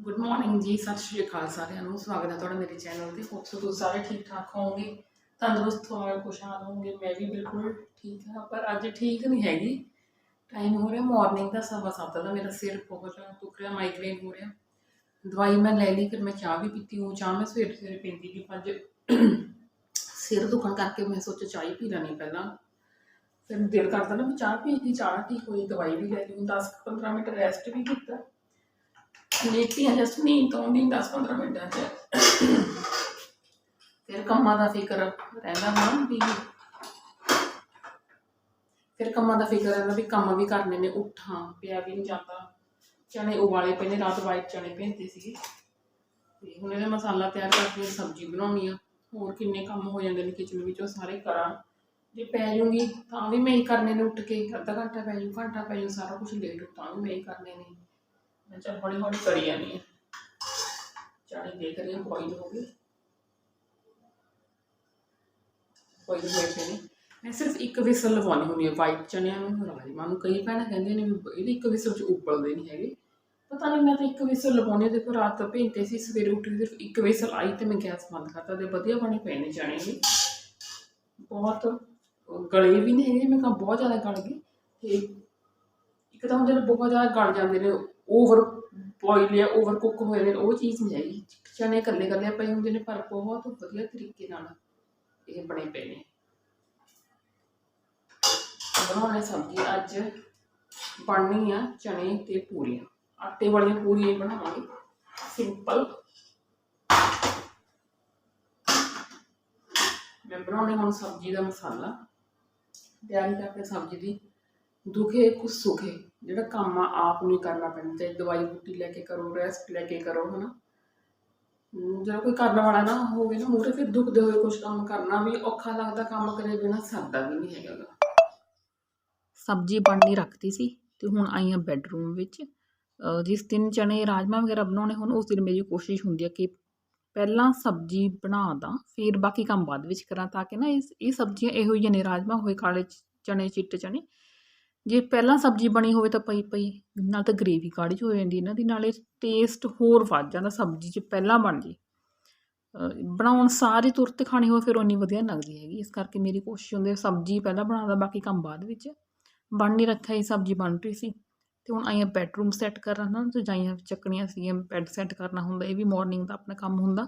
Good morning ਜੀ, ਸਤਿ ਸ਼੍ਰੀ ਅਕਾਲ ਸਾਰਿਆਂ ਨੂੰ। ਸਵਾਗਤ ਹੈ ਤੁਹਾਡਾ ਮੇਰੇ ਚੈਨਲ ਤੇ। ਹੋਪ ਸੋ ਤੁਸੀਂ ਸਾਰੇ ਠੀਕ ਠਾਕ ਹੋਵੋਗੇ। ਤੰਦਰੁਸਤ ਹੋਵੋਗੇ ਖੁਸ਼ਹਾਲ ਹੋਵੋਗੇ। ਮੈਂ ਵੀ ਬਿਲਕੁਲ ਠੀਕ ਹਾਂ, ਪਰ ਅੱਜ ਠੀਕ ਨਹੀਂ ਹੈਗੀ। ਟਾਈਮ ਹੋ ਰਿਹਾ ਮਾਰਨਿੰਗ ਦਾ ਸਵਾ ਸੱਤ ਦਾ। ਮੇਰਾ ਸਿਰ ਬਹੁਤ ਦੁੱਖ ਰਿਹਾ ਮਾਈਗ੍ਰੇਨ ਹੋ ਰਿਹਾ। ਦਵਾਈ ਮੈਂ ਲੈ ਲਈ, ਫਿਰ ਮੈਂ ਚਾਹ ਵੀ ਪੀਤੀ ਹੂੰ। ਚਾਹ ਮੈਂ ਸਵੇਰੇ ਸਵੇਰੇ ਪੀਂਦੀ ਕਿ ਅੱਜ ਸਿਰ ਦੁਖਣ ਕਰਕੇ ਮੈਂ ਸੋਚਿਆ ਚਾਹ ਹੀ ਪੀ ਲੈਣੀ ਪਹਿਲਾਂ। ਫਿਰ ਦਿਲ ਕਰਦਾ ਨਾ ਮੈਂ ਚਾਹ ਪੀ ਲਈ ਚਾਹ ਠੀਕ ਹੋਈ ਦਵਾਈ ਵੀ ਲੈ ਲਈ ਹੁਣ 10 15 ਮਿੰਟ ਰੈਸਟ ਵੀ ਕੀਤਾ। ਲੇਟੀ ਆ ਨੀਂਦ ਤੋਂ ਨਹੀਂ 10 15 ਮਿੰਟਾਂ ਚ। ਫਿਰ ਕੰਮਾਂ ਦਾ ਫਿਕਰ ਰਹਿੰਦਾ ਨਾ ਵੀ ਫਿਰ ਕੰਮਾਂ ਦਾ ਫਿਕਰ ਰਹਿੰਦਾ ਵੀ ਕੰਮ ਵੀ ਕਰਨੇ ਨੇ, ਉੱਠਾਂ, ਪਿਆ ਵੀ ਨਹੀਂ ਜਾਂਦਾ। ਚਣੇ ਉਬਾਲੇ ਪਹਿਲੇ ਰਾਤ ਵਾਈਟ ਚਣੇ ਭੇਜਦੇ ਸੀਗੇ। ਤੇ ਹੁਣ ਇਹਦਾ ਮਸਾਲਾ ਤਿਆਰ ਕਰਕੇ ਸਬਜ਼ੀ ਬਣਾਉਣੀ ਆ। ਹੋਰ ਕਿੰਨੇ ਕੰਮ ਹੋ ਜਾਂਦੇ ਨੇ ਕਿਚਨ ਵਿੱਚ, ਉਹ ਸਾਰੇ ਕਰਾਂ। ਜੇ ਪੈ ਜੂੰਗੀ ਤਾਂ ਵੀ ਮੈਂ ਹੀ ਕਰਨੇ ਨੇ ਉੱਠ ਕੇ, ਅੱਧਾ ਘੰਟਾ ਪੈ ਜੂ, ਘੰਟਾ ਪੈ ਜੂ, ਸਾਰਾ ਕੁਝ ਲੇਟ, ਤਾਂ ਵੀ ਮੈਂ ਹੀ ਕਰਨੇ ਨੇ। ਮੈਂ ਚੱਲ ਹੌਲੀ ਹੌਲੀ ਕਰੀ ਜਾਂਦੀ ਹਾਂ। ਚਾਣੀ ਦੇਖ ਰਹੀ ਹਾਂ ਬੋਇਲ ਹੋ ਗਈ। ਬੋਇਲ ਹੋਏ ਪਏ ਮੈਂ ਸਿਰਫ ਇੱਕ ਵਿਸਲ ਲਵਾਉਣੀ ਹੁੰਦੀ ਹੈ, ਵਾਈਟ ਚਨਿਆਂ ਨੂੰ ਰਾਜਮਾ ਨੂੰ ਕਈ ਭੈਣਾਂ ਕਹਿੰਦੇ ਨੇ ਵੀ ਇਹਦੇ ਇੱਕ ਵਿਸਲ ਚ ਉਬਲਦੇ ਨਹੀਂ ਹੈਗੇ। ਪਤਾ ਨਹੀਂ ਮੈਂ ਤਾਂ ਇੱਕ ਵਿਸਲ ਲਵਾਉਣੀ ਹੈ ਦੇਖੋ, ਰਾਤ ਭੇਜਤੇ ਸੀ, ਸਵੇਰੇ ਉੱਠ ਕੇ ਸਿਰਫ ਇੱਕ ਵਿਸਲ ਆਈ ਤੇ ਮੈਂ ਗੈਸ ਬੰਦ ਕਰਤਾ ਤੇ ਵਧੀਆ ਬਣੇ ਪਏ ਨੇ ਚਣੇ ਵੀ। ਬਹੁਤ ਗਲੇ ਵੀ ਨਹੀਂ ਹੈਗੇ, ਮੈਂ ਕਹਾਂ ਬਹੁਤ ਜ਼ਿਆਦਾ ਗਲ ਗਏ ਤੇ ਇੱਕ ਤਾਂ ਹੁੰਦੇ ਬਹੁਤ ਜ਼ਿਆਦਾ ਗਲ ਜਾਂਦੇ ਨੇ ਓਵਰ ਬੋਇਲ ਜਾਂ ਓਵਰ ਕੁੱਕ ਹੋਏ ਨੇ, ਉਹ ਚੀਜ਼ ਨਹੀਂ ਹੈਗੀ। ਚਨੇ ਇਕੱਲੇ ਇਕੱਲੇ ਪਏ ਹੁੰਦੇ ਨੇ ਪਰ ਬਹੁਤ ਵਧੀਆ ਤਰੀਕੇ ਨਾਲ ਇਹ ਬਣੇ ਪਏ ਨੇ। ਬਣਾਉਣੇ ਸਬਜ਼ੀ ਅੱਜ ਬਣਨੀ ਆ ਚਨੇ ਤੇ ਪੂਰੀਆਂ। ਆਟੇ ਵਾਲੀਆਂ ਪੂਰੀਆਂ ਬਣਾਵਾਂਗੇ। ਸਿੰਪਲ ਮੈਂ ਬਣਾਉਣੇ ਹੁਣ ਸਬਜ਼ੀ ਦਾ ਮਸਾਲਾ। ਤਿਆਰੀ ਕਰਕੇ ਸਬਜ਼ੀ ਦੀ ਦੁਖੇ ਕੁ ਸੁਖੇ। ਜਿਹੜਾ ਕੰਮ ਆ ਆਪ ਨੂੰ ਕਰਨਾ ਪੈਂਦਾ ਚਾਹੇ ਦਵਾਈ ਬੂਟੀ ਲੈ ਕੇ ਕਰੋ ਰੈਸਟ ਲੈ ਕੇ ਕਰੋ ਹਨਾ? ਹਮ, ਕੋਈ ਕਰਨ ਵਾਲਾ ਨਾ ਹੋਵੇ ਨਾ ਮੂਹਰੇ ਫਿਰ ਦੁਖਦੇ ਹੋਏ ਕੁਝ ਕੰਮ ਕਰਨਾ ਵੀ ਔਖਾ ਲੱਗਦਾ ਕੰਮ ਕਰੇ ਬਿਨਾ ਸਰਦਾ ਵੀ ਨਹੀਂ ਹੈਗਾ ਸਬਜ਼ੀ ਬਣਨੀ ਰੱਖਤੀ ਸੀ ਤੇ ਹੁਣ ਆਈ ਆ ਬੈੱਡਰੂਮ ਵਿੱਚ। ਜਿਸ ਦਿਨ ਚਣੇ ਰਾਜਮਾ ਵਗੈਰਾ ਬਣਾਉਣੇ ਹੋਣ ਉਸ ਦਿਨ ਮੇਰੀ ਕੋਸ਼ਿਸ਼ ਹੁੰਦੀ ਹੈ ਕਿ ਪਹਿਲਾਂ ਸਬਜ਼ੀ ਬਣਾ ਦਾਂ ਫਿਰ ਬਾਕੀ ਕੰਮ ਬਾਅਦ ਵਿੱਚ ਕਰਾਂ ਤਾਂ ਕਿ ਨਾ ਇਹ ਸਬਜ਼ੀਆਂ ਇਹੋ ਜਿਹੀਆਂ ਨੇ ਰਾਜਮਾ ਹੋਏ ਕਾਲੇ ਚਣੇ ਚਿੱਟੇ ਚਣੇ ਜੇ ਪਹਿਲਾਂ ਸਬਜ਼ੀ ਬਣੀ ਹੋਵੇ ਤਾਂ ਪਈ ਪਈ, ਨਾਲ ਤਾਂ ਗ੍ਰੇਵੀ ਗਾੜੀ ਹੋ ਜਾਂਦੀ ਇਹਨਾਂ ਦੀ, ਨਾਲੇ ਟੇਸਟ ਹੋਰ ਵੱਧ ਜਾਂਦਾ ਸਬਜ਼ੀ 'ਚ ਪਹਿਲਾਂ ਬਣ ਜੇ। ਬਣਾਉਣ ਸਾਰੀ ਤੁਰਤ ਖਾਣੀ ਹੋਵੇ ਫਿਰ ਉਨੀ ਵਧੀਆ ਲੱਗਦੀ ਹੈਗੀ, ਇਸ ਕਰਕੇ ਮੇਰੀ ਕੋਸ਼ਿਸ਼ ਹੁੰਦੀ ਹੈ ਸਬਜ਼ੀ ਪਹਿਲਾਂ ਬਣਾਉਂਦਾ ਬਾਕੀ ਕੰਮ ਬਾਅਦ ਵਿੱਚ। ਬਣ ਨਹੀਂ ਰੱਖਿਆ ਇਹ ਸਬਜ਼ੀ ਬਣ ਰਹੀ ਸੀ ਤੇ ਹੁਣ ਆਈਆਂ ਬੈਡਰੂਮ ਸੈੱਟ ਕਰਨ ਨਾ ਰਜਾਈਆਂ ਚੱਕਣੀਆਂ ਸੀਗੀਆਂ ਬੈੱਡ ਸੈੱਟ ਕਰਨਾ ਹੁੰਦਾ, ਇਹ ਵੀ ਮਾਰਨਿੰਗ ਦਾ ਆਪਣਾ ਕੰਮ ਹੁੰਦਾ।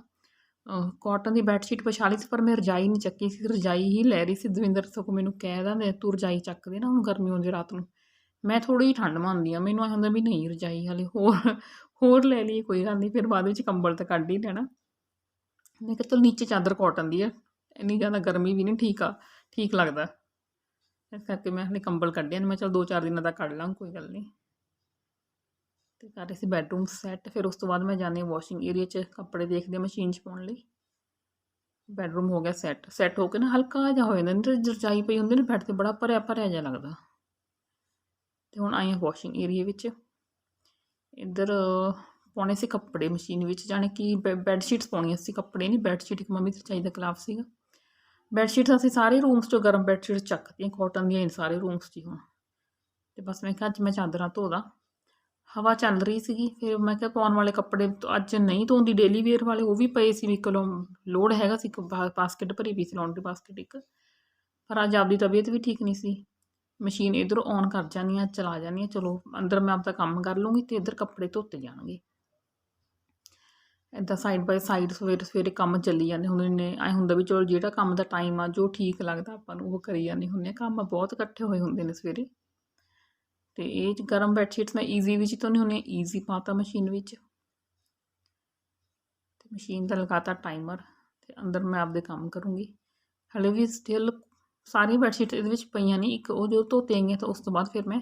ਕਾਟਨ ਦੀ ਬੈੱਡਸ਼ੀਟ ਵਿਛਾ ਲਈ ਸੀ, ਪਰ ਮੈਂ ਰਜਾਈ ਨਹੀਂ ਚੱਕੀ ਸੀ, ਰਜਾਈ ਹੀ ਲੈ ਰਹੀ ਸੀ। ਦਵਿੰਦਰ ਸਗੋਂ ਮੈਨੂੰ ਕਹਿ ਦਿੰਦੇ, ਤੂੰ ਰਜਾਈ ਚੱਕ ਦੇ ਨਾ ਹੁਣ ਗਰਮੀ ਹੁੰਦੀ ਰਾਤ ਨੂੰ। ਮੈਂ ਥੋੜੀ ਜਿਹੀ ਠੰਡ ਮੰਨਦੀ ਆ ਮੈਨੂੰ ਐ ਹੁੰਦਾ ਵੀ ਨਹੀਂ ਰਜਾਈ ਹਾਲੇ ਹੋਰ ਹੋਰ ਲੈ ਲਈ ਕੋਈ ਗੱਲ ਨਹੀਂ, ਫਿਰ ਬਾਅਦ ਵਿੱਚ ਕੰਬਲ ਤਾਂ ਕੱਢ ਹੀ ਲੈਣਾ। ਮੈਂ ਕਿਹਾ ਚਲ ਨੀਚੇ ਚਾਦਰ ਕਾਟਨ ਦੀ ਆ, ਇੰਨੀ ਜ਼ਿਆਦਾ ਗਰਮੀ ਵੀ ਨਹੀਂ, ਠੀਕ ਆ, ਠੀਕ ਲੱਗਦਾ। ਇਸ ਕਰਕੇ ਮੈਂ ਹਲੇ ਕੰਬਲ ਕੱਢਿਆ ਨੇ, ਮੈਂ ਚਲ ਦੋ ਚਾਰ ਦਿਨਾਂ ਦਾ ਕੱਢ ਲਾਂ, ਕੋਈ ਗੱਲ ਨਹੀਂ। ਤੇ ਕਰ ਰਹੀ ਸੀ ਬੈਡਰੂਮ ਸੈੱਟ ਫਿਰ ਉਸ ਤੋਂ ਬਾਅਦ ਮੈਂ ਜਾਂਦੀ ਵਾਸ਼ਿੰਗ ਏਰੀਆ 'ਚ ਕੱਪੜੇ ਦੇਖਦੇ ਹਾਂ ਮਸ਼ੀਨ 'ਚ ਪਾਉਣ ਲਈ। ਬੈਡਰੂਮ ਹੋ ਗਿਆ ਸੈੱਟ ਸੈੱਟ ਹੋ ਕੇ ਨਾ ਹਲਕਾ ਜਿਹਾ ਹੋ ਜਾਂਦਾ ਨਹੀਂ ਤੇ ਪਈ ਹੁੰਦੀ ਨਾ ਬੈੱਡ ਤੇ ਬੜਾ ਭਰਿਆ ਭਰਿਆ ਜਿਹਾ ਲੱਗਦਾ। ਤੇ ਹੁਣ ਆਈ ਹਾਂ ਵਾਸ਼ਿੰਗ ਏਰੀਆ ਵਿੱਚ। ਇੱਧਰ ਪਾਉਣੇ ਸੀ ਕੱਪੜੇ ਮਸ਼ੀਨ ਵਿੱਚ, ਜਾਣੇ ਕਿ ਬੈੱਡ ਸ਼ੀਟਸ ਪਾਉਣੀਆਂ ਸੀ ਕੱਪੜੇ ਨਹੀਂ ਬੈੱਡ ਸ਼ੀਟ ਇੱਕ ਮੰਮੀ ਤੇ ਚਾਹੀਦਾ ਕਲਾਫ ਸੀਗਾ। ਬੈੱਡ ਸ਼ੀਟਸ ਅਸੀਂ ਸਾਰੇ ਰੂਮਸ 'ਚੋਂ ਗਰਮ ਬੈੱਡ ਸ਼ੀਟਸ ਚੱਕਤੀਆਂ ਕਾਟਨ ਦੀਆਂ ਹੀ ਸਾਰੇ ਰੂਮਸ 'ਚ ਹੀ ਹੁਣ। ਤੇ ਬਸ ਮੈਂ ਕਿਹਾ ਅੱਜ ਮੈਂ ਚਾਦਰਾਂ ਧੋਦਾ ਹਵਾ ਚੱਲ ਰਹੀ ਸੀਗੀ, ਫਿਰ ਮੈਂ ਕਿਹਾ ਪਾਉਣ ਵਾਲੇ ਕੱਪੜੇ ਅੱਜ ਨਹੀਂ ਧੋਂਦੀ ਡੇਲੀ ਵੇਅਰ ਵਾਲੇ, ਉਹ ਵੀ ਪਏ ਸੀ ਵੀ ਕੋਲੋਂ ਲੋਡ ਹੈਗਾ ਸੀ ਇੱਕ ਬਾਸਕਟ ਭਰੀ ਪਈ ਸੀ ਲਾਉਂਡਰੀ ਬਾਸਕਟ ਇੱਕ। ਪਰ ਅੱਜ ਆਪਦੀ ਤਬੀਅਤ ਵੀ ਠੀਕ ਨਹੀਂ ਸੀ। ਮਸ਼ੀਨ ਇਧਰੋਂ ਔਨ ਕਰ ਜਾਂਦੀ ਆ, ਚਲਾ ਜਾਂਦੀ ਆ, ਚਲੋ ਅੰਦਰ ਮੈਂ ਆਪਦਾ ਕੰਮ ਕਰ ਲੂੰਗੀ ਤੇ ਇੱਧਰ ਕੱਪੜੇ ਧੋਤੇ ਜਾਣਗੇ। ਇੱਦਾਂ ਸਾਈਡ ਬਾਈ ਸਾਈਡ ਸਵੇਰੇ ਸਵੇਰੇ ਕੰਮ ਚੱਲੀ ਜਾਂਦੇ ਹੁੰਦੇ ਨੇ, ਐ ਹੁੰਦਾ ਵੀ ਚਲੋ ਜਿਹੜਾ ਕੰਮ ਦਾ ਟਾਈਮ ਆ, ਜੋ ਠੀਕ ਲੱਗਦਾ ਆਪਾਂ ਨੂੰ, ਉਹ ਕਰੀ ਜਾਂਦੇ ਹੁੰਦੇ ਆ। ਕੰਮ ਬਹੁਤ ਇਕੱਠੇ ਹੋਏ ਹੁੰਦੇ ਨੇ ਸਵੇਰੇ। ਤੇ ਇਹ ਗਰਮ ਬੈੱਡ ਸ਼ੀਟਸ ਮੈਂ ਈਜ਼ੀ ਵਿੱਚ ਤੋਂ ਨਹੀਂ ਹੁੰਦੀਆਂ ਈਜ਼ੀ ਪਾਤਾ ਮਸ਼ੀਨ ਵਿੱਚ। ਤੇ ਮਸ਼ੀਨ ਦਾ ਲਗਾਤਾ ਟਾਈਮਰ ਤੇ ਅੰਦਰ ਮੈਂ ਆਪਦੇ ਕੰਮ ਕਰੂੰਗੀ। ਹਲੇ ਵੀ ਸਟਿਲ ਸਾਰੀ ਬੈੱਡ ਸ਼ੀਟ ਇਹਦੇ ਵਿੱਚ ਪਈਆਂ ਨਹੀਂ ਇੱਕ ਉਹ ਜੋ ਧੋਤੇ ਆਈਆਂ ਤਾਂ ਉਸ ਤੋਂ ਬਾਅਦ ਫਿਰ ਮੈਂ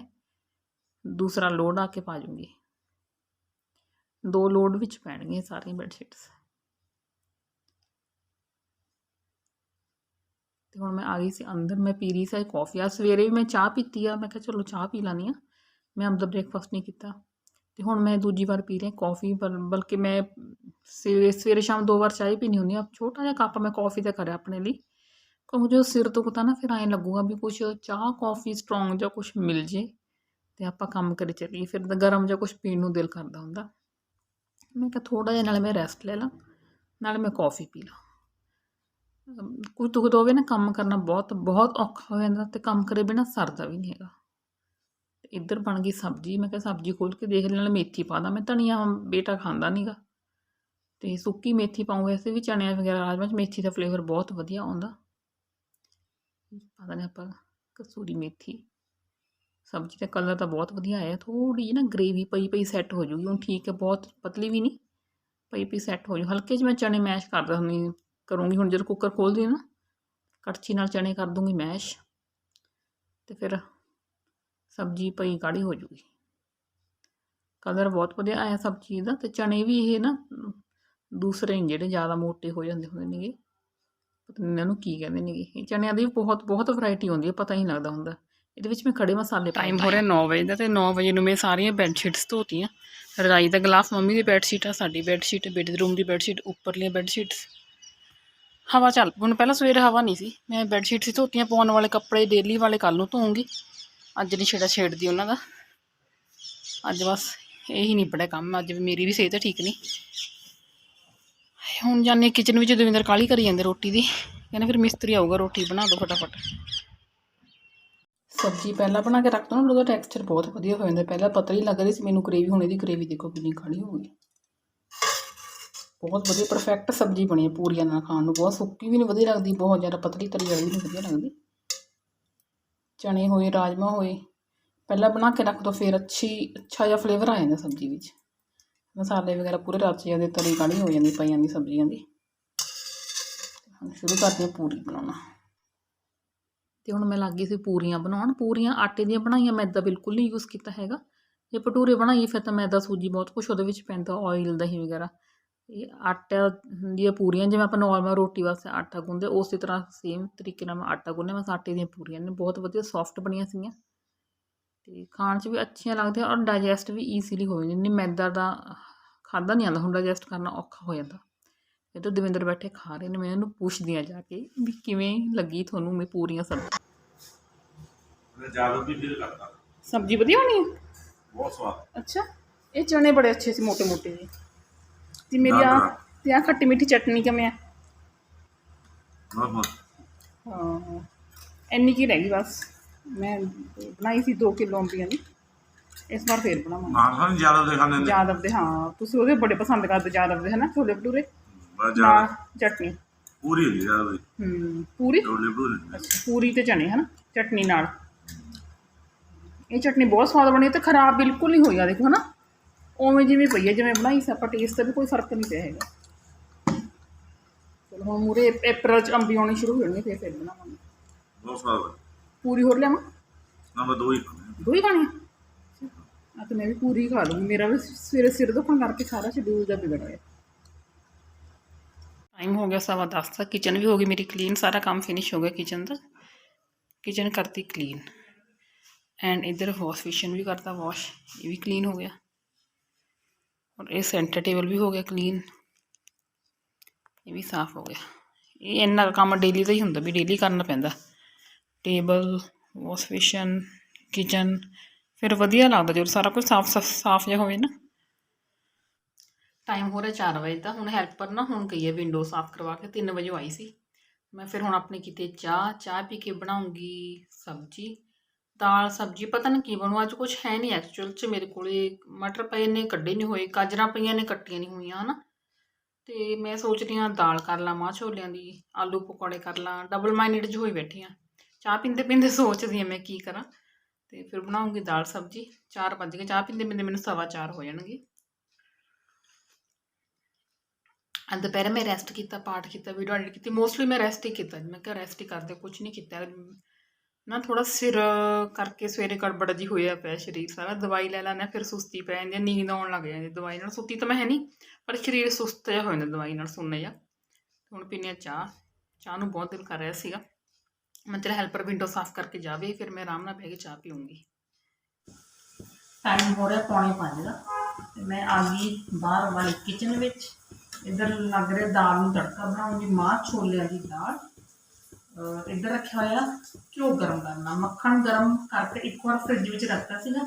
ਦੂਸਰਾ ਲੋਡ ਆ ਕੇ ਪਾ ਜੂੰਗੀ। ਦੋ ਲੋਡ ਵਿੱਚ ਪੈਣਗੀਆਂ ਸਾਰੀਆਂ ਬੈੱਡ ਸ਼ੀਟਸ ਤੇ ਹੁਣ ਮੈਂ ਆ ਗਈ ਸੀ ਅੰਦਰ, ਮੈਂ ਪੀ ਰਹੀ ਸੀ ਕਾਫੀ ਆ ਸਵੇਰੇ ਵੀ ਮੈਂ ਚਾਹ ਪੀਤੀ ਆ, ਮੈਂ ਕਿਹਾ ਚਲੋ ਚਾਹ ਪੀ ਲਾਨੀ ਆ। ਮੈਂ ਆਪਦਾ ਬ੍ਰੇਕਫਾਸਟ ਨਹੀਂ ਕੀਤਾ। ਤੇ ਹੁਣ ਮੈਂ ਦੂਜੀ ਵਾਰ ਪੀ ਰਹੀ ਕਾਫੀ ਬਲਕਿ ਮੈਂ ਸਵੇਰੇ ਸਵੇਰੇ ਸ਼ਾਮ ਦੋ ਵਾਰ ਚਾਹ ਹੀ ਪੀਣੀ ਹੁੰਦੀ ਆ। ਛੋਟਾ ਜਿਹਾ ਕੱਪ ਮੈਂ ਕਾਫੀ ਦਾ ਕਰਿਆ ਆਪਣੇ ਲਈ। ਕਿਉਂਕਿ ਜਦੋਂ ਸਿਰ ਦੁਖਦਾ ਨਾ ਫਿਰ ਐਂ ਲੱਗੂਗਾ ਵੀ ਕੁਛ ਚਾਹ ਕਾਫੀ ਸਟਰੋਂਗ ਜਾਂ ਕੁਛ ਮਿਲ ਜੇ ਤੇ ਆਪਾਂ ਕੰਮ ਕਰੀ ਚੱਲੀਏ। ਫਿਰ ਗਰਮ ਜਾਂ ਕੁਛ ਪੀਣ ਨੂੰ ਦਿਲ ਕਰਦਾ ਹੁੰਦਾ। ਮੈਂ ਕਿਹਾ ਥੋੜਾ ਜਿਹਾ ਨਾਲੇ ਮੈਂ ਰੈਸਟ ਲੈ ਲਾਂ, ਨਾਲੇ ਮੈਂ ਕੌਫੀ ਪੀ ਲਾਂ। ਕੋਈ ਦੁੱਖ ਹੋਵੇ ਨਾ ਕੰਮ ਕਰਨਾ ਬਹੁਤ ਬਹੁਤ ਔਖਾ ਹੋ ਜਾਂਦਾ ਤੇ ਕੰਮ ਕਰੇ ਬਿਨਾ ਸਰਦਾ ਵੀ ਨਹੀਂ ਹੈਗਾ। ਤੇ ਇੱਧਰ ਬਣ ਗਈ ਸਬਜ਼ੀ, ਮੈਂ ਕਿਹਾ ਸਬਜ਼ੀ ਖੋਲ ਕੇ ਦੇਖ ਲੈਣ, ਮੇਥੀ ਪਾ ਦਾਂ ਮੈਂ, ਧਨੀਆ ਬੇਟਾ ਖਾਂਦਾ ਨਹੀਂਗਾ ਤੇ ਸੁੱਕੀ ਮੇਥੀ ਪਾਉਂ ਵੈਸੇ ਵੀ ਚਣਿਆਂ ਵਗੈਰਾ ਰਾਜਮਾ ਚ, ਮੇਥੀ ਦਾ ਫਲੇਵਰ ਬਹੁਤ ਵਧੀਆ ਆਉਂਦਾ। ਪਤਾ ਨਹੀਂ ਆਪਾਂ ਕਸੂਰੀ ਮੇਥੀ। ਸਬਜ਼ੀ ਦਾ ਕਲਰ ਤਾਂ ਬਹੁਤ ਵਧੀਆ ਆਇਆ ਥੋੜੀ ਜਿਹੀ ਨਾ ਗ੍ਰੇਵੀ ਪਈ ਪਈ ਸੈੱਟ ਹੋ ਜੂਗੀ, ਹੁਣ ਠੀਕ ਹੈ, ਬਹੁਤ ਪਤਲੀ ਵੀ ਨਹੀਂ ਪਈ ਪਈ ਸੈੱਟ ਹੋ ਜੂ। ਹਲਕੇ ਜਿਹੇ ਮੈਂ ਚਣੇ ਮੈਸ਼ ਕਰਦਾ ਹੁੰਦੀ ਕਰੂੰਗੀ। ਹੁਣ ਜਦੋਂ ਕੁੱਕਰ ਖੋਲਦੀ ਨਾ ਕੜਛੀ ਨਾਲ ਚਨੇ ਕਰ ਦੂੰਗੀ ਮੈਸ਼ ਤੇ ਫਿਰ ਸਬਜ਼ੀ ਪਈ ਗਾੜੀ ਹੋ ਜੂਗੀ। ਕਲਰ ਬਹੁਤ ਵਧੀਆ ਆਇਆ ਸਬਜ਼ੀ ਦਾ ਤੇ ਚਨੇ ਵੀ ਇਹ ਨਾ ਦੂਸਰੇ ਜਿਹੜੇ ਜ਼ਿਆਦਾ ਮੋਟੇ ਹੋ ਜਾਂਦੇ ਹੁੰਦੇ ਨੇਗੇ। ਪਤਾ ਨਹੀਂ ਇਹਨਾਂ ਨੂੰ ਕੀ ਕਹਿੰਦੇ ਨੇਗੇ। ਇਹ ਚਨਿਆਂ ਦੀ ਬਹੁਤ ਬਹੁਤ ਵੈਰਾਈਟੀ ਹੁੰਦੀ ਹੈ ਪਤਾ ਹੀ ਨਹੀਂ ਲੱਗਦਾ ਹੁੰਦਾ। ਇਹਦੇ ਵਿੱਚ ਮੈਂ ਖੜੇ ਮਸਾਲੇ ਟਾਈਮ ਹੋ ਰਿਹਾ 9 ਵਜੇ ਦਾ ਤੇ 9 ਵਜੇ ਨੂੰ ਮੈਂ ਸਾਰੀਆਂ ਬੈੱਡ ਸ਼ੀਟਸ ਧੋਤੀਆਂ। ਰਜਾਈ ਦਾ ਗਲਾਫ ਮੰਮੀ ਦੀ ਬੈੱਡ ਸ਼ੀਟ ਆ ਸਾਡੀ ਬੈੱਡ ਸ਼ੀਟ ਬੇਟੇ ਦੇ ਰੂਮ ਦੀ ਬੈੱਡ ਸ਼ੀਟ ਉੱਪਰਲੀਆਂ ਬੈੱਡ ਸ਼ੀਟਸ ਹਵਾ ਚੱਲ, ਹੁਣ ਪਹਿਲਾਂ ਸਵੇਰੇ ਹਵਾ ਨਹੀਂ ਸੀ। ਮੈਂ ਬੈੱਡ ਸ਼ੀਟਸ ਹੀ ਧੋਤੀਆਂ ਪਾਉਣ ਵਾਲੇ ਕੱਪੜੇ ਡੇਲੀ ਵਾਲੇ ਕੱਲ ਨੂੰ ਧੋਉਂਗੀ ਅੱਜ ਨਹੀਂ ਛੇੜਾ ਛੇੜਦੀ ਉਹਨਾਂ ਦਾ। ਅੱਜ ਬਸ ਇਹੀ ਨਹੀਂ ਬੜਾ ਕੰਮ, ਅੱਜ ਵੀ ਮੇਰੀ ਵੀ ਸਿਹਤ ਠੀਕ ਨਹੀਂ। ਹੁਣ ਜਾਨੇ ਕਿਚਨ ਵਿੱਚ ਦਵਿੰਦਰ ਕਾਲੀ ਕਰੀ ਜਾਂਦੇ ਰੋਟੀ ਦੀ। ਕਹਿੰਦੇ ਫਿਰ ਮਿਸਤਰੀ ਆਊਗਾ, ਰੋਟੀ ਬਣਾ ਦਿਓ ਫਟਾਫਟ। ਸਬਜ਼ੀ ਪਹਿਲਾਂ ਬਣਾ ਕੇ ਰੱਖ ਦੋ ਨਾ, ਉਹਦਾ ਟੈਕਸਚਰ ਬਹੁਤ ਵਧੀਆ ਹੋ ਜਾਂਦਾ। ਪਹਿਲਾਂ ਪਤਲੀ ਲੱਗ ਰਹੀ ਸੀ, ਮੈਨੂੰ ਗ੍ਰੇਵੀ ਹੁਣ ਇਹਦੀ ਗ੍ਰੇਵੀ ਦੇਖੋ ਕਿੰਨੀ ਖਾਣੀ ਹੋ ਗਈ। ਬਹੁਤ ਵਧੀਆ ਪਰਫੈਕਟ ਸਬਜ਼ੀ ਬਣੀ ਹੈ ਪੂਰੀਆਂ ਨਾਲ ਖਾਣ ਨੂੰ, ਬਹੁਤ ਸੁੱਕੀ ਵੀ ਨਹੀਂ ਵਧੀਆ ਲੱਗਦੀ, ਬਹੁਤ ਜ਼ਿਆਦਾ ਪਤਲੀ ਤਰੀ ਵਾਲੀ ਵੀ ਨਹੀਂ ਵਧੀਆ ਲੱਗਦੀ। ਚਣੇ ਹੋਏ ਰਾਜਮਾ ਹੋਏ, ਪਹਿਲਾਂ ਬਣਾ ਕੇ ਰੱਖ ਦੋ, ਫਿਰ ਅੱਛੀ, ਅੱਛਾ ਜਿਹਾ ਫਲੇਵਰ ਆ ਜਾਂਦਾ ਸਬਜ਼ੀ ਵਿੱਚ। ਮਸਾਲੇ ਵਗੈਰਾ ਪੂਰੇ ਰਚ ਜਾਂਦੇ, ਤਰੀ ਗਾੜੀ ਹੋ ਜਾਂਦੀ, ਪਈ ਜਾਂਦੀ ਸਬਜ਼ੀਆਂ ਦੀ। ਸ਼ੁਰੂ ਕਰਦੇ ਹਾਂ ਪੂਰੀ ਬਣਾਉਣਾ। ਤੇ ਹੁਣ ਮੈਂ ਲੱਗ ਗਈ ਸੀ ਪੂਰੀਆਂ ਬਣਾਉਣ, ਪੂਰੀਆਂ ਆਟੇ ਦੀਆਂ ਬਣਾਈਆਂ ਮੈਦਾ ਬਿਲਕੁਲ ਨਹੀਂ ਯੂਜ਼ ਕੀਤਾ ਹੈਗਾ। ਜੇ ਭਟੂਰੇ ਬਣਾਈਏ, ਫਿਰ ਤਾਂ ਮੈਦਾ ਸੂਜੀ ਬਹੁਤ ਕੁਝ ਉਹਦੇ ਵਿੱਚ ਪੈਂਦਾ ਆਇਲ ਦਹੀਂ ਵਗੈਰਾ। ਇਹ ਆਟਾ ਦੀਆਂ ਪੂਰੀਆਂ ਜਿਵੇਂ ਆਪਾਂ ਨੋਰਮਲ ਰੋਟੀ ਵਾਸਤੇ ਆਟਾ ਗੁੰਨਦੇ ਉਸੇ ਤਰ੍ਹਾਂ ਸੇਮ ਤਰੀਕੇ ਨਾਲ ਮੈਂ ਆਟਾ ਗੁੰਨਿਆ ਮੈਂ ਆਟੇ ਦੀਆਂ ਪੂਰੀਆਂ ਨੇ ਬਹੁਤ ਵਧੀਆ ਸੌਫਟ ਬਣੀਆਂ ਸੀਗੀਆਂ। ਤੇ ਖਾਣ 'ਚ ਵੀ ਅੱਛੀਆਂ ਲੱਗਦੀਆਂ ਔਰ ਡਾਈਜੈਸਟ ਵੀ ਈਜ਼ੀਲੀ ਹੋ ਜਾਂਦੀਆਂ ਨੇ ਮੈਦਾ ਦਾ ਖਾਦਾ ਨਹੀਂ ਆਉਂਦਾ ਹੁਣ ਡਾਈਜੈਸਟ ਕਰਨਾ ਔਖਾ ਹੋ ਜਾਂਦਾ। ਇਹ ਤਾਂ ਦਵਿੰਦਰ ਬੈਠੇ ਖਾ ਰਹੇ ਨੇ ਮੈਂ ਇਹਨੂੰ ਪੁੱਛਦੀ ਆ ਜਾ ਕੇ ਵੀ ਕਿਵੇਂ ਲੱਗੀ ਤੁਹਾਨੂੰ ਮੇ ਪੂਰੀਆਂ ਸਬਜ਼ੀ? ਜ਼ਿਆਦਾ ਵੀ ਦਿਲ ਕਰਦਾ। ਸਬਜ਼ੀ ਵਧੀਆ ਹੋਣੀ ਬਹੁਤ ਸਵਾਦ। ਅੱਛਾ ਇਹ ਚਣੇ ਬੜੇ ਅੱਛੇ ਸੀ ਮੋਟੇ ਮੋਟੇ ਜੀ ਤੇ ਮੇਰੀ ਆ। ਤੇ ਆ ਖੱਟੀ ਮਿੱਠੀ ਚਟਨੀ ਕਿਵੇਂ ਆ? ਹਾਂ। ਇੰਨੀ ਕੀ ਰਹਿ ਗਈ ਬਸ। ਮੈਂ ਬਣਾਈ ਸੀ 2 ਕਿਲੋ ਅੰਬੀਆਂ ਦੀ। ਇਸ ਵਾਰ ਫੇਰ ਬਣਾਵਾਂਗੇ। ਮਾਂ ਖਾਣ ਜ਼ਿਆਦਾ ਦੇ ਖਾਣੇ ਨੇ। ਯਾਦਵ ਦੇ ਹਾਂ। ਤੁਸੀਂ ਉਹਦੇ ਬੜੇ ਪਸੰਦ ਕਰਦੇ ਯਾਦਵ ਦੇ ਹਨਾ? ਛੋਲੇ ਭਟੂਰੇ? ਜ਼ਿਆਦਾ। ਚਟਨੀ। ਪੂਰੀ ਹੁੰਦੀ ਜ਼ਿਆਦਾ ਦੀ ਹੂੰ ਪੂਰੀ? ਡੋਲੇ ਅੱਛਾ ਪੂਰੀ ਤੇ ਚਨੇ ਹਨਾ? ਚਟਨੀ ਨਾਲ। ਇਹ ਚਟਨੀ ਬਹੁਤ ਸਵਾਦ ਬਣੀ ਤੇ ਖਰਾਬ ਬਿਲਕੁਲ ਨਹੀਂ ਹੋਈ ਆ ਦੇਖੋ ਹਨਾ? ਉਵੇਂ ਜਿਵੇਂ ਪਈ ਹੈ ਜਿਵੇਂ ਬਣਾਈ ਸੀ ਆਪਾਂ ਟੇਸਟ ਤੇ ਵੀ ਕੋਈ ਫ਼ਰਕ ਨਹੀਂ ਪਿਆ ਹੈਗਾ। ਚਲੋ ਹੁਣ ਮੂਰੇ ਅਪ੍ਰੈਲ ਚ ਅੰਬੀ ਆਉਣੀ ਸ਼ੁਰੂ ਹੋ ਜਾਣੀ ਫਿਰ ਫਿਰ ਬਣਾਵਾਂਗੇ। ਬਹੁਤ ਸਵਾਦ। ਪੂਰੀ ਹੋਰ ਲਿਆਵਾਂ? ਨਾ ਮੈਂ ਦੋ ਹੀ ਖਾਣੇ ਦੋ ਹੀ ਖਾਣੀ ਆ? ਤਾਂ ਮੈਂ ਵੀ ਪੂਰੀ ਖਾ ਲੂੰਗੀ। ਮੇਰਾ ਵੀ ਸਵੇਰੇ ਸਿਰ ਦੁਖਣ ਕਰਕੇ ਸਾਰਾ ਸ਼ਡਿਊਲ ਦਾ ਵਿਗੜ ਗਿਆ। ਟਾਈਮ ਹੋ ਗਿਆ ਸਵਾ ਦਸ ਦਾ। ਕਿਚਨ ਵੀ ਹੋ ਗਈ ਮੇਰੀ ਕਲੀਨ ਸਾਰਾ ਕੰਮ ਫਿਨਿਸ਼ ਹੋ ਗਿਆ ਕਿਚਨ ਦਾ। ਕਿਚਨ ਕਰਤੀ ਕਲੀਨ ਐਂਡ ਇਧਰ ਵਾਸ਼ ਵੀ ਕਰਤਾ ਵਾਸ਼ ਇਹ ਵੀ ਕਲੀਨ ਹੋ ਗਿਆ। ਔਰ ਇਹ ਸੈਂਟਰ ਟੇਬਲ ਵੀ ਹੋ ਗਿਆ ਕਲੀਨ ਇਹ ਵੀ ਸਾਫ਼ ਹੋ ਗਿਆ ਇਹ ਇੰਨਾ ਕੰਮ ਡੇਲੀ ਦਾ ਹੀ ਹੁੰਦਾ, ਵੀ ਡੇਲੀ ਕਰਨਾ ਪੈਂਦਾ। ਟੇਬਲ ਵਾਸ਼ ਬੇਸਿਨ ਕਿਚਨ ਫਿਰ ਵਧੀਆ ਲੱਗਦਾ ਜਦੋਂ ਸਾਰਾ ਕੁਝ ਸਾਫ਼ ਸਾਫ਼ ਸਾਫ਼ ਜਿਹਾ ਹੋਵੇ ਨਾ। ਟਾਈਮ ਹੋ ਰਿਹਾ 4 ਵਜੇ ਦਾ ਹੁਣ ਹੈਲਪਰ ਨਾ ਹੁਣ ਗਈ ਹੈ ਵਿੰਡੋ ਸਾਫ਼ ਕਰਵਾ ਕੇ 3 ਵਜੇ ਆਈ ਸੀ। ਮੈਂ ਫਿਰ ਹੁਣ ਆਪਣੀ ਕਿਤੇ ਚਾਹ ਚਾਹ ਪੀ ਕੇ ਬਣਾਉਂਗੀ ਸਬਜ਼ੀ। ਦਾਲ, ਸਬਜ਼ੀ, ਪਤਾ ਨਹੀਂ ਕੀ ਬਣੂ, ਅੱਜ ਕੁਝ ਹੈ ਨਹੀਂ ਐਕਚੁਅਲ ਚ ਮੇਰੇ ਕੋਲੇ, ਮਟਰ ਪਏ ਨੇ, ਕੱਢੇ ਨਹੀਂ ਹੋਏ, ਗਾਜਰਾਂ ਪਈਆਂ ਨੇ, ਕੱਟੀਆਂ ਨਹੀਂ ਹੋਈਆਂ, ਹਨਾ। ਤੇ ਮੈਂ ਸੋਚਦੀ ਹਾਂ ਦਾਲ ਕਰ ਲਾਂ ਮਾਂ ਛੋਲਿਆਂ ਦੀ, ਆਲੂ ਪਕੌੜੇ ਕਰ ਲਾਂ ਡਬਲ ਮਾਈਂਡਡ ਜਿਹੀ ਹੋਈ ਬੈਠੀ ਹਾਂ। ਚਾਹ ਪੀਂਦੇ ਪੀਂਦੇ ਸੋਚਦੀ ਹਾਂ ਮੈਂ ਕੀ ਕਰਾਂ, ਤੇ ਫਿਰ ਬਣਾਉਂਗੀ ਦਾਲ, ਸਬਜ਼ੀ, ਚਾਰ ਵੱਜ ਗਏ, ਚਾਹ ਪੀਂਦੇ ਪੀਂਦੇ ਮੈਨੂੰ ਸਵਾ ਚਾਰ ਹੋ ਜਾਣਗੇ। ਅੱਜ ਦੁਪਹਿਰੇ ਮੈਂ ਰੈਸਟ ਕੀਤਾ, ਪਾਠ ਕੀਤਾ ਵੀਡੀਓ ਐਡਿਟ ਕੀਤੀ ਮੋਸਟਲੀ ਮੈਂ ਰੈਸਟ ਹੀ ਕੀਤਾ ਮੈਂ ਕਿਹਾ ਰੈਸਟ ਹੀ ਕਰਦੇ ਕੁਝ ਨਹੀਂ ਕੀਤਾ। ਨਾ ਥੋੜਾ ਸਿਰ ਕਰਕੇ ਸਵੇਰੇ ਗੜਬੜ ਜੀ ਹੋਇਆ ਪਿਆ ਸਰੀਰ ਸਾਰਾ ਦਵਾਈ ਲੈ ਲੈਣਾ ਫਿਰ ਸੁਸਤੀ ਪੈ ਜਾਂਦੀ ਹੈ, ਨੀਂਦ ਆਉਣ ਲੱਗ ਜਾਂਦੀ ਹੈ ਦਵਾਈ ਨਾਲ ਸੁੱਤੀ ਤਾਂ ਮੈਂ ਹੈ ਨਹੀਂ ਪਰ ਸਰੀਰ ਸੁਸਤ ਜਿਹਾ ਹੋ ਜਾਂਦਾ ਦਵਾਈ ਨਾਲ ਸੁਣਨੇ ਜਿਹਾ। ਹੁਣ ਪੀਂਦੇ ਹਾਂ ਚਾਹ ਚਾਹ ਨੂੰ ਬਹੁਤ ਦਿਲ ਕਰ ਰਿਹਾ ਸੀਗਾ। ਮੈਂ ਤੇਰਾ ਹੈਲਪਰ ਵਿੰਡੋ ਸਾਫ਼ ਕਰਕੇ ਜਾਵੇ ਫਿਰ ਮੈਂ ਆਰਾਮ ਨਾਲ ਬਹਿ ਕੇ ਚਾਹ ਪੀਉਂਗੀ ਟਾਈਮ ਹੋ ਰਿਹਾ ਪੌਣੇ ਪੰਜ ਦਾ ਤੇ ਮੈਂ ਆ ਗਈ ਬਾਹਰ ਵਾਲੀ ਕਿਚਨ ਵਿੱਚ। ਇੱਧਰ ਲੱਗ ਰਿਹਾ ਦਾਲ ਨੂੰ ਤੜਕਾ ਬਣਾਉਂਗੀ ਮਾਂ ਛੋਲਿਆਂ ਦੀ ਦਾਲ। ਇੱਧਰ ਰੱਖਿਆ ਹੋਇਆ ਘਿਓ ਗਰਮ ਕਰਨਾ ਮੱਖਣ ਗਰਮ ਕਰਕੇ ਇੱਕ ਵਾਰ ਫ੍ਰਿਜ ਵਿੱਚ ਰੱਖਤਾ ਸੀਗਾ।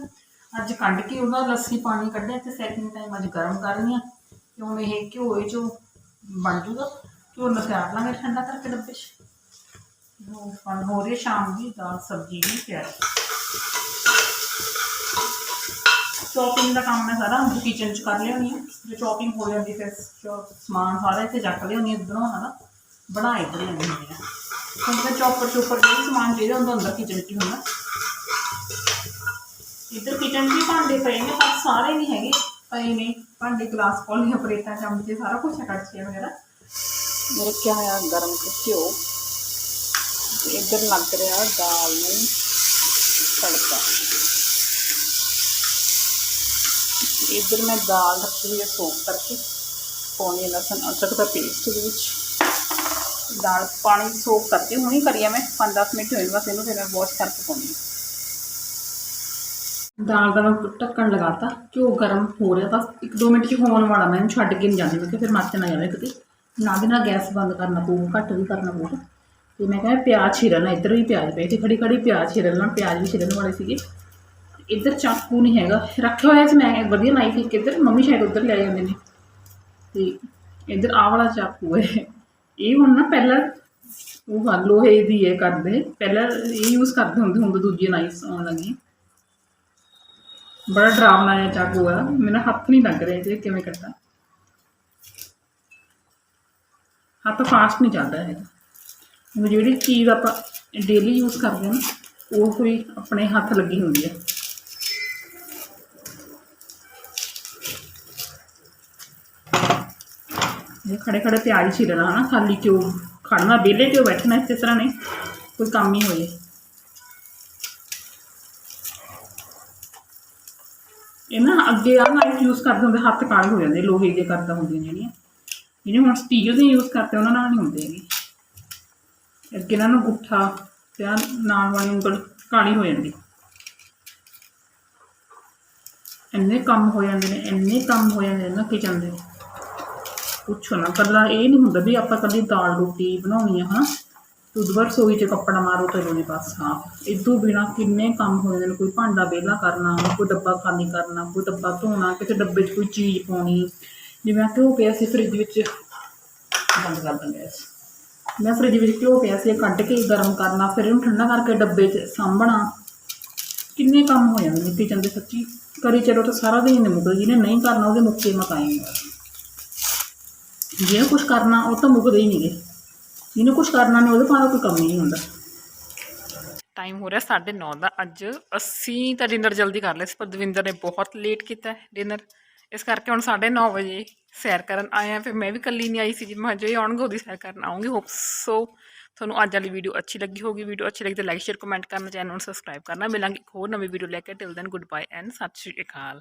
ਅੱਜ ਕੱਢ ਕੇ ਉਹਦਾ ਲੱਸੀ ਪਾਣੀ ਕੱਢਿਆ ਤੇ ਸੈਕਿੰਡ ਟਾਈਮ ਅੱਜ ਗਰਮ ਕਰਨੀ ਆ ਹਾਂ। ਕਿਉਂ ਇਹ ਘਿਓ ਇਹ ਚੋਂ ਬਣ ਜੂਗਾ। ਘਿਓ ਲਗਾ ਲਾਂਗੇ ਠੰਡਾ ਕਰਕੇ ਡੱਬੇ 'ਚ। ਉਹ ਫਨ ਹੋ ਰਹੀ ਸ਼ਾਮ ਦੀ ਦਾਲ ਸਬਜ਼ੀ ਵੀ ਤਿਆਰ। ਚੌਪਿੰਗ ਦਾ ਕੰਮ ਮੈਂ ਸਾਰਾ ਅੰਦਰ ਕਿਚਨ 'ਚ ਕਰ ਲਿਆ ਹੋਣੀ ਆ ਜੇ ਚੌਪਿੰਗ ਹੋ ਜਾਂਦੀ ਫਿਰ ਸਮਾਨ ਸਾਰਾ ਇੱਥੇ ਚੱਕ ਲਿਆਉਣੀ ਇੱਧਰੋਂ ਹਨਾ ਬਣਾਏ ਬੜੇ ਹੁੰਦੇ ਆ। ਹੁਣ ਤਾਂ ਚੌਪਰ ਚੋਪਰ ਜਿਹੜਾ ਸਮਾਨ ਚਾਹੀਦਾ ਹੁੰਦਾ, ਅੰਦਰ ਕਿਚਨ 'ਚ ਹੁੰਦਾ। ਇੱਧਰ ਕਿਚਨ 'ਚ ਭਾਂਡੇ ਪਏ ਨੇ, ਪਰ ਸਾਰੇ ਨਹੀਂ ਹੈਗੇ। ਪਏ ਨੇ, ਭਾਂਡੇ ਗਲਾਸ ਕੌਲੀਆਂ ਪਲੇਟਾਂ, ਚਮਚੇ ਸਾਰਾ ਕੁਝ ਹੈ, ਕੜਛੀਆਂ ਵਗੈਰਾ। ਮੇਰੇ ਕਿਆ ਹੋਇਆ ਗਰਮ ਘਿਓ। ਇੱਧਰ ਲੱਗ ਰਿਹਾ ਦਾਲ ਨੂੰ ਤੜਕਾ। ਇੱਧਰ ਮੈਂ ਦਾਲ ਰੱਖੀ ਹੋਈ ਹੈ ਸੋਕ ਕਰਕੇ। ਪਾਉਣੀ ਲਸਣ, ਅਦਰਕ ਦਾ ਪੇਸਟ ਦੇ ਵਿੱਚ। ਦਾਲ ਪਾਣੀ ਸੋਕ ਕਰਕੇ ਹੁਣੀ ਕਰੀ ਆ ਮੈਂ 5-10 ਮਿੰਟ ਹੋਏ ਬਸ ਇਹਨੂੰ, ਫਿਰ ਮੈਂ ਵਾਸ਼ ਕਰਕੇ ਪਾਉਣੀ ਹੈ। ਦਾਲ ਦਾ ਮੈਂ ਢੱਕਣ ਲਗਾਤਾ, ਘਿਓ ਗਰਮ ਹੋ ਰਿਹਾ, ਬਸ 1-2 ਮਿੰਟ ਚ ਹੋਣ ਵਾਲਾ, ਮੈਂ ਇਹਨੂੰ ਛੱਡ ਕੇ ਨਹੀਂ ਜਾਂਦੀ, ਮੈਂ ਕਿ ਫਿਰ ਮੱਚ ਨਾ ਜਾਵੇ ਕਿਤੇ। ਨਾਲ ਦੀ ਨਾਲ ਗੈਸ ਬੰਦ ਕਰਨਾ ਪਊਗਾ ਘੱਟ ਵੀ ਕਰਨਾ ਪਊਗਾ ਤੇ ਮੈਂ ਕਿਹਾ ਪਿਆਜ਼ ਛਿਰਨਾ ਇੱਧਰ ਵੀ ਪਿਆਜ਼ ਪਏ ਸੀ ਖੜੀ ਖੜੀ ਪਿਆਜ਼ ਛਿਰਨ ਨਾਲ ਪਿਆਜ਼ ਵੀ ਛਿਰਨ ਵਾਲੇ ਸੀਗੇ। ਇੱਧਰ ਚਾਕੂ ਨਹੀਂ ਹੈਗਾ, ਰੱਖਿਆ ਹੋਇਆ ਸੀ ਮੈਂ ਵਧੀਆ ਨਾਈਫ ਇੱਕ ਇੱਧਰ, ਮੰਮੀ ਸ਼ਾਇਦ ਉੱਧਰ ਲੈ ਜਾਂਦੇ ਨੇ। ਤੇ ਇੱਧਰ ਆਹ ਵਾਲਾ ਚਾਕੂ ਹੈ। ਇਹ ਹੁਣ ਨਾ ਪਹਿਲਾਂ ਉਹ ਹਾਂ, ਲੋਹੇ ਦੀ ਹੈ ਕਰਦੇ। ਪਹਿਲਾਂ ਇਹ ਯੂਜ਼ ਕਰਦੇ ਹੁੰਦੇ ਹੁਣ ਤਾਂ ਦੂਜੀਆਂ ਨਾਈਫਸ ਆਉਣ ਲੱਗੀਆਂ। ਬੜਾ ਡਰਾਵਨਾ ਜਿਹਾ ਚਾਕੂ ਆ ਮੇਰਾ ਹੱਥ ਨਹੀਂ ਲੱਗ ਰਿਹਾ ਜੇ ਕਿਵੇਂ ਕੱਟਾਂ ਹੱਥ ਫਾਸਟ ਨਹੀਂ ਚੱਲਦਾ ਹੈਗਾ ਹੁਣ ਜਿਹੜੀ ਚੀਜ਼ ਆਪਾਂ ਡੇਲੀ ਯੂਜ਼ ਕਰਦੇ ਹਾਂ ਨਾ, ਉਹ ਕੋਈ ਆਪਣੇ ਹੱਥ ਲੱਗੀ ਹੁੰਦੀ ਹੈ ਖੜੇ ਖੜੇ ਪਿਆਜ਼ ਛਿਲਣਾ ਹਨਾ, ਖਾਲੀ ਕਿਉਂ ਖੜਨਾ, ਵਿਹਲੇ ਕਿਉਂ ਬੈਠਣਾ ਇਸੇ ਤਰ੍ਹਾਂ ਨੇ, ਕੋਈ ਕੰਮ ਹੀ ਹੋਏ। ਇਹ ਨਾ ਅੱਗੇ ਆ ਨਾਈਫ ਯੂਜ਼ ਕਰਦੇ ਹੁੰਦੇ, ਹੱਥ ਕਾਲੇ ਹੋ ਜਾਂਦੇ, ਲੋਹੇ ਦੇ ਕਰਦਾ ਹੁੰਦੀਆਂ ਜਿਹੜੀਆਂ। ਜਿਹੜੇ ਹੁਣ ਸਟੀਲ ਦੇ ਯੂਜ਼ ਕਰਦੇ ਉਹਨਾਂ ਨਾਲ ਨਹੀਂ ਹੁੰਦੇ ਹੈਗੇ। ਅੱਗੇ ਇਹਨਾਂ ਨੂੰ ਗੁੱਠਾ ਤੇ ਨਾਲ ਵਾਲੀ ਉਂਗਲ ਕਾਲੀ ਹੋ ਜਾਂਦੀ। ਇੰਨੇ ਕੰਮ ਹੋ ਜਾਂਦੇ ਨੇ, ਇੰਨੇ ਕੰਮ ਹੋ ਜਾਂਦੇ ਨੇ ਨਾ ਕਿਚਨ ਦੇ ਪੁੱਛੋ ਨਾ ਕੱਲਾ ਇਹ ਨਹੀਂ ਹੁੰਦਾ ਵੀ ਆਪਾਂ ਕੱਲੀ ਦਾਲ ਰੋਟੀ ਬਣਾਉਣੀ ਆ ਹਾਂ ਦੁੱਧਵਰ ਸੋਈ 'ਚ ਕੱਪੜਾ ਮਾਰੋ ਤੇ ਰੋਣੀ ਬਸ। ਹਾਂ। ਇਦੋਂ ਬਿਨਾ ਕਿੰਨੇ ਕੰਮ ਹੋ ਜਾਂਦੇ ਨੇ ਕੋਈ ਭਾਂਡਾ ਵਿਹਲਾ ਕਰਨਾ ਕੋਈ ਡੱਬਾ ਖਾਲੀ ਕਰਨਾ ਕੋਈ ਡੱਬਾ ਧੋਣਾ ਕਿਸੇ ਡੱਬੇ 'ਚ ਕੋਈ ਚੀਜ਼ ਪਾਉਣੀ। ਜਿਵੇਂ ਘਿਓ ਪਿਆ ਸੀ ਫਰਿੱਜ ਵਿੱਚ। ਬੰਦ ਕਰ ਦਿੰਦੇ ਗੈਸ ਮੈਂ ਫਰਿੱਜ ਵਿੱਚ ਘਿਓ ਪਿਆ ਸੀ ਇਹ ਕੱਢ ਕੇ ਗਰਮ ਕਰਨਾ ਫਿਰ ਇਹਨੂੰ ਠੰਡਾ ਕਰਕੇ ਡੱਬੇ 'ਚ ਸਾਂਭਣਾ। ਕਿੰਨੇ ਕੰਮ ਹੋ ਜਾਂਦੇ ਨੇ ਕਿਚਨ ਦੇ ਸੱਚੀ। ਕਰੀ ਚਲੋ ਤਾਂ ਸਾਰਾ ਦਿਨ ਨਹੀਂ ਮੁੱਕਦਾ ਜਿਹਨੇ ਨਹੀਂ ਕਰਨਾ ਉਹਦੇ ਮੁੱਕੇ ਮਕਾਈ। ਜਿਹਨੇ ਕੁਝ ਕਰਨਾ, ਉਹ ਤਾਂ ਮੁੱਕਦੇ ਹੀ ਨਹੀਂਗੇ। ਜਿਹਨੂੰ ਕੁਝ ਕਰਨਾ ਨਹੀਂ ਉਹਦੇ ਭਾਵੇਂ ਕੋਈ ਕੰਮ ਨਹੀਂ ਹੁੰਦਾ। ਟਾਈਮ ਹੋ ਰਿਹਾ 9:30 ਦਾ। ਅੱਜ ਅਸੀਂ ਤਾਂ ਡਿਨਰ ਜਲਦੀ ਕਰ ਲਿਆ ਸੀ, ਪਰ ਦਵਿੰਦਰ ਨੇ ਬਹੁਤ ਲੇਟ ਕੀਤਾ ਡਿਨਰ ਇਸ ਕਰਕੇ ਹੁਣ 9:30 ਵਜੇ ਸੈਰ ਕਰਨ ਆਏ ਆ ਫਿਰ ਮੈਂ ਵੀ ਕੱਲੀ ਨਹੀਂ ਆਈ ਸੀ ਜੀ ਮੈਂ ਜੇ ਆਉਣਗੇ, ਉਹਦੀ ਸੈਰ ਕਰਨ ਆਉਂਗੀ ਹੋਪ ਸੋ ਤੁਹਾਨੂੰ ਅੱਜ ਵਾਲੀ ਵੀਡੀਓ ਅੱਛੀ ਲੱਗੀ ਹੋਗੀ ਵੀਡੀਓ ਅੱਛੀ ਲੱਗੀ ਤਾਂ ਲਾਈਕ ਸ਼ੇਅਰ ਕਮੈਂਟ ਕਰਨਾ ਚੈਨਲ ਨੂੰ ਸਬਸਕ੍ਰਾਈਬ ਕਰਨਾ। ਮਿਲਾਂਗੇ ਇੱਕ ਹੋਰ ਨਵੀਂ ਵੀਡੀਓ ਲੈ ਕੇ। Till then good bye and Sat Sri Akal.